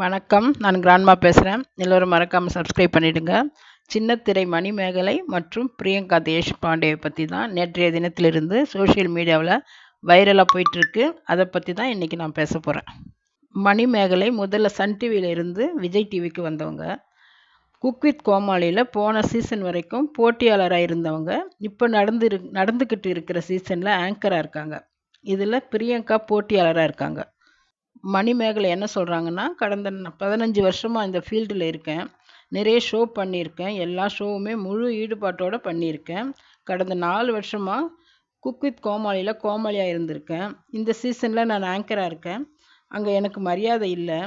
வணக்கம். நான் கிராண்ட்மா பேசுகிறேன் எல்லோரும் மறக்காமல் சப்ஸ்கிரைப் பண்ணிவிடுங்க சின்னத்திரை மணிமேகலை மற்றும் பிரியங்கா தேஷ் பாண்டியை பற்றி தான் நேற்றைய தினத்திலிருந்து சோஷியல் மீடியாவில் வைரலாக போயிட்டுருக்கு. அதை பற்றி தான் இன்றைக்கி நான் பேச போகிறேன் மணிமேகலை முதல்ல சன் டிவியில் இருந்து விஜய் டிவிக்கு வந்தவங்க. குக் வித் கோமாளியில் போன சீசன் வரைக்கும் போட்டியாளராக இருந்தவங்க. இப்போ நடந்து நடந்துக்கிட்டு இருக்கிற சீசனில் ஆங்கராக இருக்காங்க. இதில் பிரியங்கா போட்டியாளராக இருக்காங்க. மணிமேகலை என்ன சொல்கிறாங்கன்னா கடந்த பதினஞ்சு வருஷமாக இந்த ஃபீல்டில் இருக்கேன். நிறைய ஷோ பண்ணியிருக்கேன். எல்லா ஷோவுமே முழு ஈடுபாட்டோடு பண்ணியிருக்கேன். கடந்த நாலு வருஷமாக குக் வித் கோமாளியில் கோமாளியாக இருந்திருக்கேன். இந்த சீசனில் நான் ஆங்கராக இருக்கேன். அங்கே எனக்கு மரியாதை இல்லை.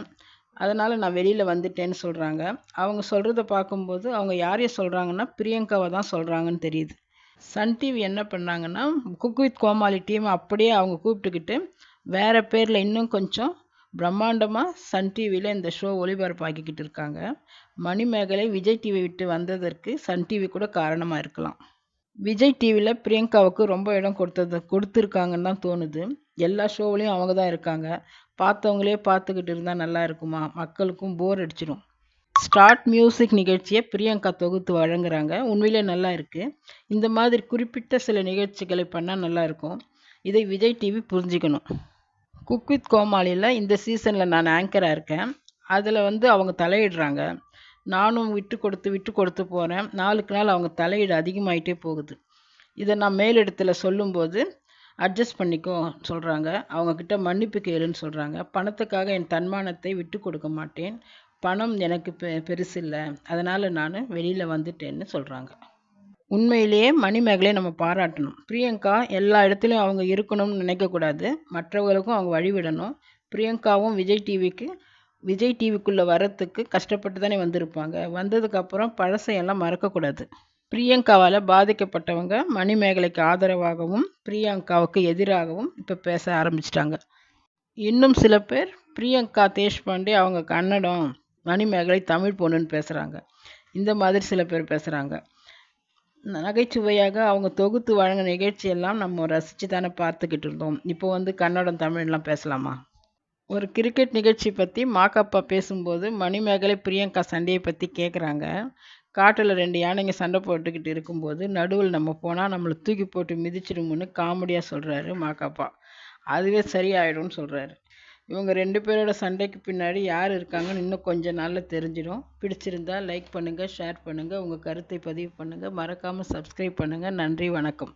அதனால் நான் வெளியில் வந்துட்டேன்னு சொல்கிறாங்க அவங்க சொல்கிறத பார்க்கும்போது அவங்க யாரையும் சொல்கிறாங்கன்னா பிரியங்காவை தான் சொல்கிறாங்கன்னு தெரியுது. சன் டிவி என்ன பண்ணாங்கன்னா குக் வித் கோமாளி டீம் அப்படியே அவங்க கூப்பிட்டுக்கிட்டு வேறு பேரில் இன்னும் கொஞ்சம் பிரம்மாண்டமாக சன் டிவியில் இந்த ஷோ ஒளிபரப்பாக்கிக்கிட்டு இருக்காங்க. மணிமேகலை விஜய் டிவி விட்டு வந்ததற்கு சன் டிவி கூட காரணமாக இருக்கலாம். விஜய் டிவியில் பிரியங்காவுக்கு ரொம்ப இடம் கொடுத்தது கொடுத்துருக்காங்கன்னு தான் தோணுது. எல்லா ஷோவிலையும் அவங்க தான் இருக்காங்க. பார்த்தவங்களே பார்த்துக்கிட்டு இருந்தால் நல்லா இருக்குமா? மக்களுக்கும் போர் அடிச்சிடும். ஸ்டார்ட் மியூசிக் நிகழ்ச்சியை பிரியங்கா தொகுத்து வழங்குறாங்க. உண்மையிலே நல்லா இருக்குது இந்த மாதிரி குறிப்பிட்ட சில நிகழ்ச்சிகளை பண்ணால் நல்லாயிருக்கும் இதை விஜய் டிவி புரிஞ்சுக்கணும். குக் வித் கோமாளியில் இந்த சீசனில் நான் ஆங்கராக இருக்கேன். அதில் வந்து அவங்க தலையிடுறாங்க. நானும் விட்டு கொடுத்து விட்டு கொடுத்து போகிறேன் நாளுக்கு நாள் அவங்க தலையீடு அதிகமாயிட்டே போகுது. இதை நான் மேலிடத்தில் சொல்லும்போது அட்ஜஸ்ட் பண்ணிக்கோ சொல்கிறாங்க அவங்கக்கிட்ட மன்னிப்பு கேளுன்னு சொல்கிறாங்க பணத்துக்காக என் தன்மானத்தை விட்டு கொடுக்க மாட்டேன். பணம் எனக்கு பெ பெருசு இல்லை அதனால் நான் வெளியில் வந்துட்டேன்னு சொல்கிறாங்க உண்மையிலேயே மணிமேகலையை நம்ம பாராட்டணும். பிரியங்கா எல்லா இடத்துலையும் அவங்க இருக்கணும்னு நினைக்கக்கூடாது மற்றவர்களுக்கும் அவங்க வழிவிடணும் பிரியங்காவும் விஜய் டிவிக்கு விஜய் டிவிக்குள்ளே வரத்துக்கு கஷ்டப்பட்டு தானே வந்திருப்பாங்க. வந்ததுக்கப்புறம் பழசையெல்லாம் மறக்கக்கூடாது. பிரியங்காவால் பாதிக்கப்பட்டவங்க மணிமேகலைக்கு ஆதரவாகவும் பிரியங்காவுக்கு எதிராகவும் இப்போ பேச ஆரம்பிச்சிட்டாங்க. இன்னும் சில பேர் பிரியங்கா தேஷ்பாண்டே அவங்க கன்னடம் மணிமேகலை தமிழ் பொண்ணுன்னு பேசுகிறாங்க இந்த மாதிரி சில பேர் பேசுகிறாங்க நகைச்சுவையாக அவங்க தொகுத்து வழங்க நிகழ்ச்சியெல்லாம் நம்ம ரசித்து தானே பார்த்துக்கிட்டு இருந்தோம். இப்போ வந்து கன்னடம் தமிழ்லாம் பேசலாமா? ஒரு கிரிக்கெட் நிகழ்ச்சி பற்றி மாக்கப்பா பேசும்போது மணிமேகலை பிரியங்கா சண்டையை பற்றி கேட்குறாங்க காட்டில் ரெண்டு யானைங்க சண்டை போட்டுக்கிட்டு இருக்கும்போது நடுவில் நம்ம போனால் நம்மளை தூக்கி போட்டு மிதிச்சிடும்னு காமெடியாக சொல்கிறாரு மாக்கப்பா அதுவே சரியாயிடும்னு சொல்கிறாரு இவங்க ரெண்டு பேரோட சண்டைக்கு பின்னாடி யார் இருக்காங்கன்னு இன்னும் கொஞ்சம் நாளில் தெரிஞ்சிடும். பிடிச்சிருந்தா லைக் பண்ணுங்கள் ஷேர் பண்ணுங்கள் உங்கள் கருத்தை பதிவு பண்ணுங்கள் மறக்காமல் சப்ஸ்கிரைப் பண்ணுங்கள் நன்றி வணக்கம்.